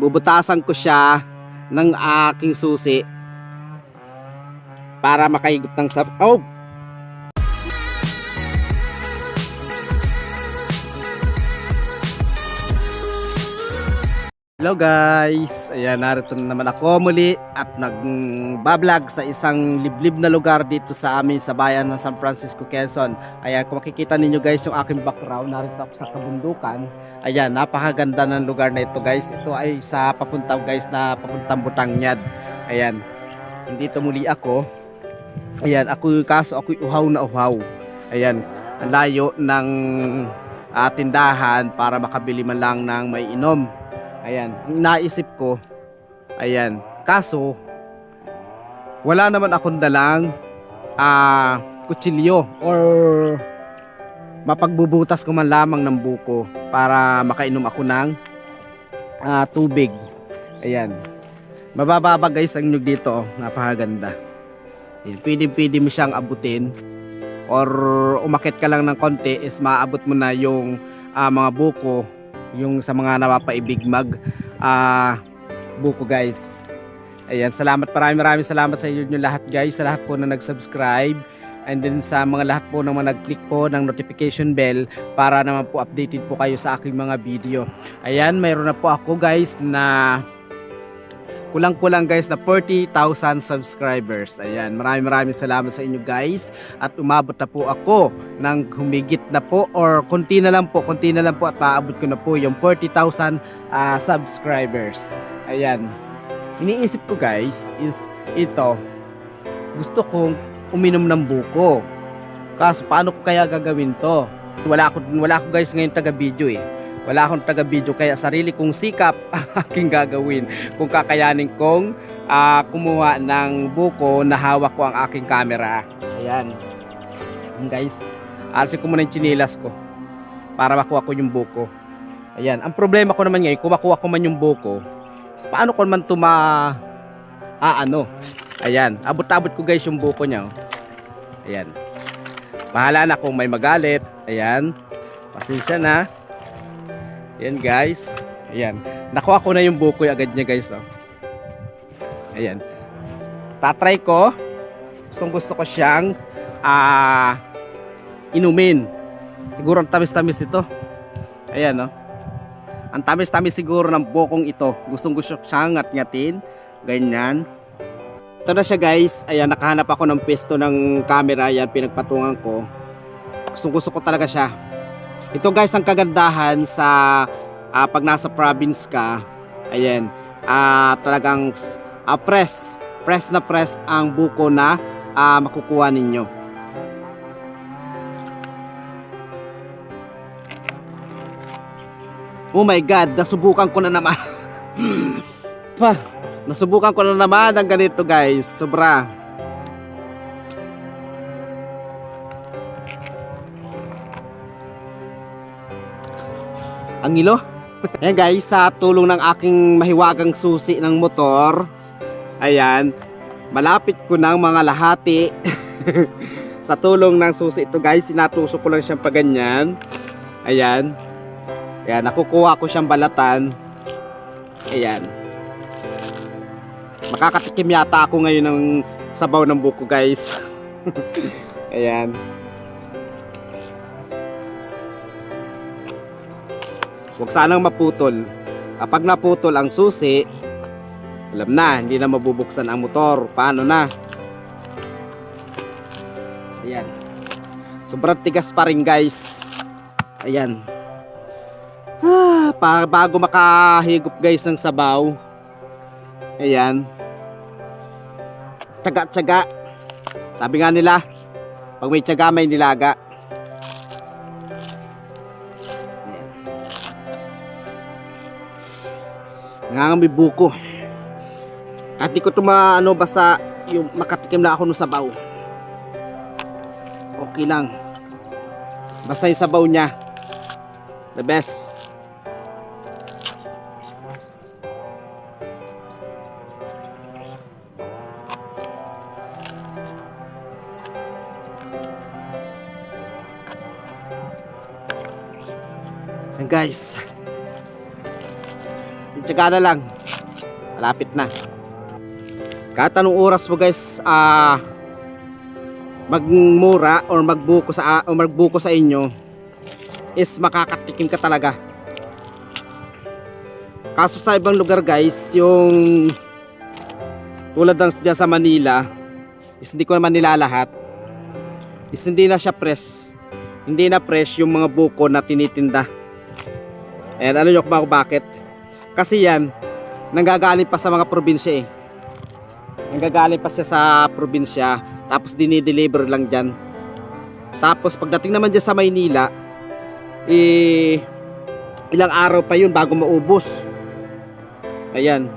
bubutasan ko siya ng aking susi para makahigop ng sab... Oh! Hello guys! Ayan, narito na naman ako muli at nagbablog sa isang liblib na lugar dito sa amin sa bayan ng San Francisco, Quezon. Ayan, kung makikita ninyo guys yung aking background, narito ako sa kabundukan. Ayan, napakaganda ng lugar na ito guys. Ito ay sa papunta guys na papuntang Butanyad. Ayan, dito muli ako. Ayan, ako kaso ako uhaw na uhaw. Ayan, ang layo ng ah, tindahan para makabili man lang ng may inom. Ayan, ang naisip ko, ayan, kaso, wala naman akong dalang ah, kutsilyo or mapagbubutas ko man lamang ng buko para makainom ako ng ah, tubig. Ayan. Mabababa guys ang nyug dito, oh. napakaganda. Ayan, pwede pwede mo siyang abutin or umakit ka lang ng konti is maabot mo na yung ah, mga buko yung sa mga napapaibig mag ah, buko guys. Ayan salamat. Maraming maraming salamat sa inyo lahat guys sa lahat po na nag-subscribe. And then sa mga lahat po na mga nag-click po ng notification bell para naman po updated po kayo sa aking mga video. Ayan mayroon na po ako guys na kulang-kulang guys na 40,000 subscribers. Ayan, maraming maraming salamat sa inyo guys. At umabot na po ako ng humigit na po or konti na lang po, konti na lang po at maabot ko na po yung 40,000 ah, subscribers. Ayan. Iniisip ko guys is ito. Gusto kong uminom ng buko. Kaso paano ko kaya gagawin to? Wala ako, wala ako guys ngayon taga video eh wala akong taga video kaya sarili kong sikap ang aking gagawin. Kung kakayanin kong ah, kumuha ng buko na hawak ko ang aking camera. Ayan. Ayan, guys alisin ko muna yung chinilas ko para makuha ko yung buko. Ayan ang problema ko naman ngayon kung makuha ko man yung buko paano ko man tuma ah ano ayan abot-abot ko guys yung buko niya oh. ayan. Bahala na kung may magalit. Ayan. Pasensya na Ayan guys. Ayan. Nakuha ko na yung bukoy agad niya guys. Oh. Ayan. Tatry ko. Gustong gusto ko siyang ah inumin. Siguro ang tamis-tamis ito. Ayan oh. Ang tamis-tamis siguro ng bukong ito. Gustong gusto siyang ngat-ngatin. Ganyan. Ito na siya guys. Ayan, nakahanap ako ng pwesto ng camera. Ayan, pinagpatungan ko. Gustong gusto ko talaga siya. Ito guys ang kagandahan sa ah, pag nasa province ka. Ayan. ah talagang ah, fresh, fresh na fresh ang buko na ah, makukuha ninyo. Oh my god, nasubukan ko na naman. pa, nasubukan ko na naman ang ganito guys. Sobra. Ang ilo. Ayan guys, sa tulong ng aking mahiwagang susi ng motor, ayan, malapit ko ng mga lahati. sa tulong ng susi ito guys, sinatusok ko lang siyang paganyan. Ayan. Ayan, nakukuha ko siyang balatan. Ayan. Makakatikim yata ako ngayon ng sabaw ng buko guys. ayan. Huwag sanang maputol. Kapag naputol ang susi, alam na, hindi na mabubuksan ang motor. Paano na? Ayan. Sobrang tigas pa rin guys. Ayan. Ah, para bago makahigop guys ng sabaw. Ayan. Tsaga-tsaga. Sabi nga nila, pag may tsaga may nilaga. Nangangambi buko. At di ko ito ano basta yung makatikim na ako ng sabaw. Okay lang. Basta yung sabaw niya. The best. And guys, Tsaga na lang. Malapit na. Kahit anong oras mo guys, ah magmura or magbuko sa o magbuko sa inyo is makakatikim ka talaga. Kaso sa ibang lugar guys, yung tulad ng dyan sa Manila, is hindi ko naman nilalahat. Is hindi na siya fresh. Hindi na fresh yung mga buko na tinitinda. And ano nyo kung bakit? Kasi yan, nanggagaling pa sa mga probinsya eh. Nanggagaling pa siya sa probinsya, tapos dinideliver lang dyan. Tapos pagdating naman dyan sa Maynila, eh, ilang araw pa yun bago maubos. Ayan.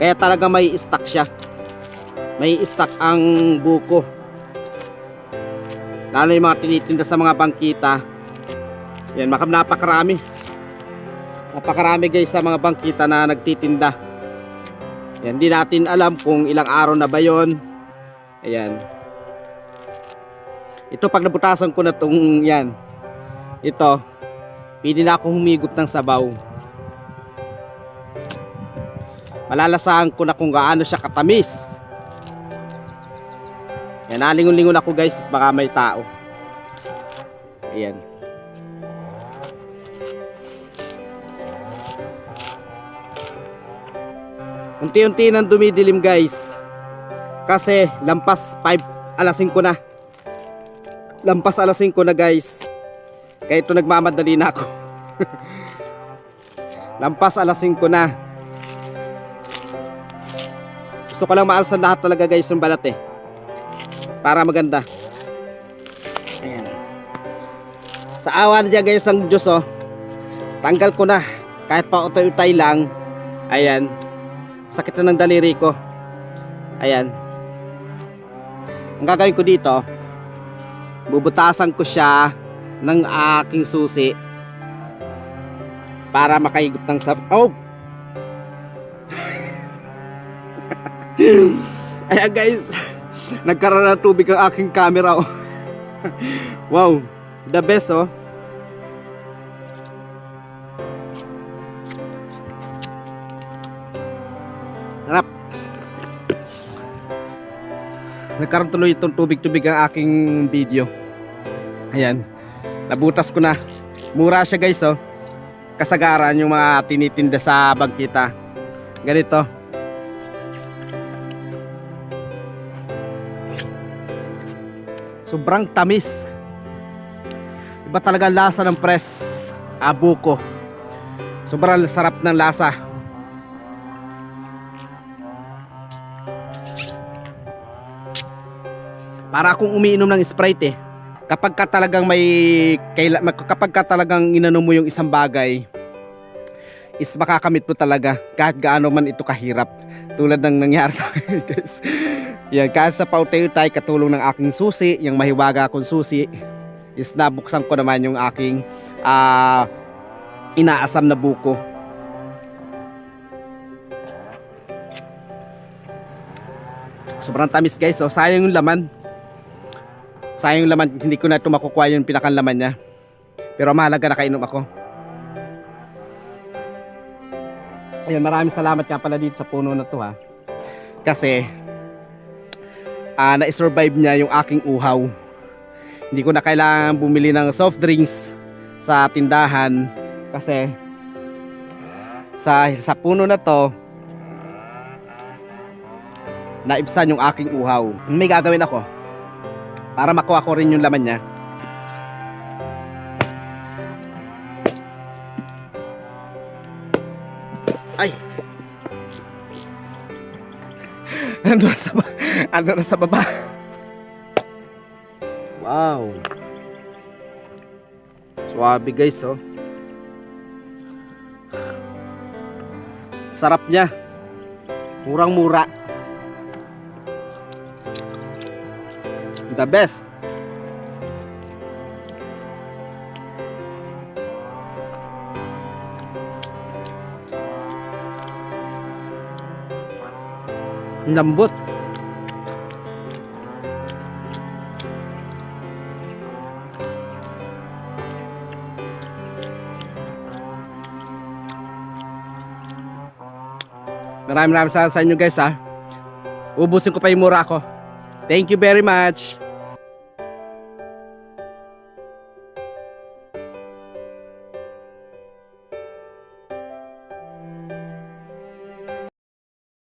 Kaya talaga may stock siya. May stock ang buko. Lalo yung mga tinitinda sa mga bangkita. Yan, makam napakarami. Napakarami guys sa mga bangkita na nagtitinda. Yan, di natin alam kung ilang araw na ba yon. Ayan. Ito pag nabutasan ko na tong yan. Ito, pwede na akong humigop ng sabaw. Malalasahan ko na kung gaano siya katamis. Yan, nalingon-lingon ako guys, baka may tao. Ayan. Unti-unti nang dumidilim guys. Kasi lampas 5 alas 5 na. Lampas alas 5 na guys. Kaya ito nagmamadali na ako. lampas alas 5 na. Gusto ko lang maalsan lahat talaga guys yung balat eh. Para maganda. Ayan. Sa awa na guys ng Diyos oh. Tanggal ko na. Kahit pa utay-utay lang. Ayan. Sakit na ng daliri ko. Ayan. Ang gagawin ko dito, bubutasan ko siya ng aking susi para makahigop ng sap. Oh! Ayan guys, nagkaroon ng tubig ang aking camera. Oh. wow, the best oh. Nagkaroon tuloy itong tubig-tubig ang aking video. Ayan. Nabutas ko na. Mura siya guys oh. Kasagaran yung mga tinitinda sa bangkita. Ganito. Sobrang tamis. Iba talaga lasa ng press abuko. Sobrang sarap ng lasa. Para akong umiinom ng Sprite eh. Kapag ka talagang may kaila, kapag ka talagang inanom mo yung isang bagay is makakamit mo talaga kahit gaano man ito kahirap tulad ng nangyari sa akin guys. Yan, kahit sa pautay-utay katulong ng aking susi, yung mahiwaga akong susi is nabuksan ko naman yung aking ah, inaasam na buko. Sobrang tamis guys, so sayang yung laman. Sayang laman, hindi ko na ito makukuha yung pinakanlaman niya. Pero mahalaga nakainom ako. Ayan, maraming salamat nga pala dito sa puno na to ha. Kasi, ah na-survive niya yung aking uhaw. Hindi ko na kailangan bumili ng soft drinks sa tindahan. Kasi, sa, sa puno na to, naibsan yung aking uhaw. May gagawin ako para makuha ko rin yung laman niya. Ay! Ando na sa, ba- ando na sa baba. Wow! Swabe guys, oh. Sarap niya. Murang-mura. The best. Lambot. Maraming maraming salamat sa inyo guys ha. Ubusin ko pa yung mura ko. Thank you very much.